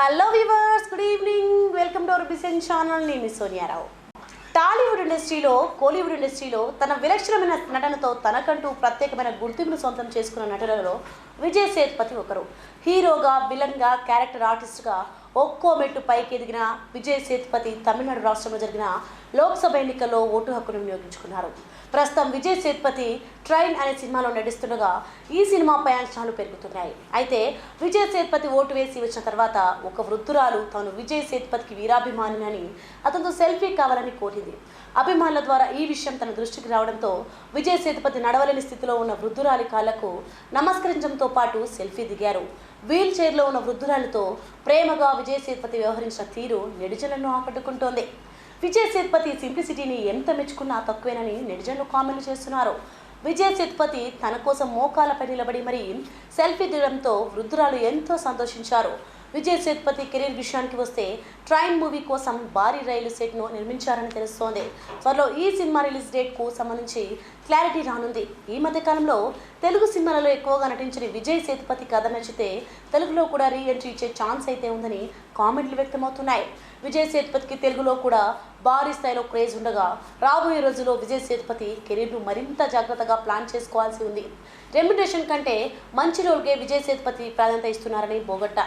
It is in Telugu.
Hello viewers good evening welcome to our channel నేను సోనియారావు టాలీవుడ్ ఇండస్ట్రీలో కోలీవుడ్ ఇండస్ట్రీలో తన విలక్షణమైన నటనతో తనకంటూ ప్రత్యేకమైన గుర్తింపును సొంతం చేసుకున్న నటులలో విజయ్ సేతుపతి ఒకరు. హీరోగా విలన్గా క్యారెక్టర్ ఆర్టిస్ట్గా ఒక్కో మెట్టు పైకి ఎదిగిన విజయ్ సేతుపతి తమిళనాడు రాష్ట్రంలో జరిగిన లోక్సభ ఎన్నికల్లో ఓటు హక్కును వినియోగించుకున్నారు. ప్రస్తుతం విజయ్ సేతుపతి ట్రైన్ అనే సినిమాలో నటిస్తుండగా ఈ సినిమా ప్రయాణాలు పెరుగుతున్నాయి. అయితే విజయ్ సేతుపతి ఓటు వేసి వచ్చిన తర్వాత ఒక వృద్ధురాలు తాను విజయ్ సేతుపతికి వీరాభిమాని అని అతనితో సెల్ఫీ కావాలని కోరింది. అభిమానుల ద్వారా ఈ విషయం తన దృష్టికి రావడంతో విజయ్ సేతుపతి నడవలేని స్థితిలో ఉన్న వృద్ధురాలి కాళ్ళకు నమస్కరించడంతో పాటు సెల్ఫీ దిగారు. వీల్ చైర్లో ఉన్న వృద్ధురాలతో ప్రేమగా విజయ్ సేతుపతి వ్యవహరించిన తీరు నెడిజలను ఆకట్టుకుంటోంది. విజయ్ సేతుపతి సింప్లిసిటీని ఎంత మెచ్చుకున్నా తక్కువేనని నెటిజన్లు కామెంట్లు చేస్తున్నారు. విజయ్ సేతుపతి తన కోసం మోకాలపై నిలబడి మరి సెల్ఫీ దిగడంతో వృద్ధురాలు ఎంతో సంతోషించారు. విజయ్ సేతుపతి కెరీర్ విషయానికి వస్తే ట్రైన్ మూవీ కోసం భారీ రైలు సెట్ను నిర్మించారని తెలుస్తోంది. త్వరలో ఈ సినిమా రిలీజ్ డేట్కు సంబంధించి క్లారిటీ రానుంది. ఈ మధ్యకాలంలో తెలుగు సినిమాలలో ఎక్కువగా నటించిన విజయ్ సేతుపతి కథ నచ్చితే తెలుగులో కూడా రీ ఎంట్రీ ఇచ్చే ఛాన్స్ అయితే ఉందని కామెంట్లు వ్యక్తమవుతున్నాయి. విజయ్ సేతుపతికి తెలుగులో కూడా భారీ స్థాయిలో క్రేజ్ ఉండగా రాబోయే రోజుల్లో విజయ్ సేతుపతి కెరీర్ను మరింత జాగ్రత్తగా ప్లాన్ చేసుకోవాల్సి ఉంది. రెమ్యునేషన్ కంటే మంచి రోల్కే విజయ్ సేతుపతి ప్రాధాన్యత ఇస్తున్నారని బోగట్టా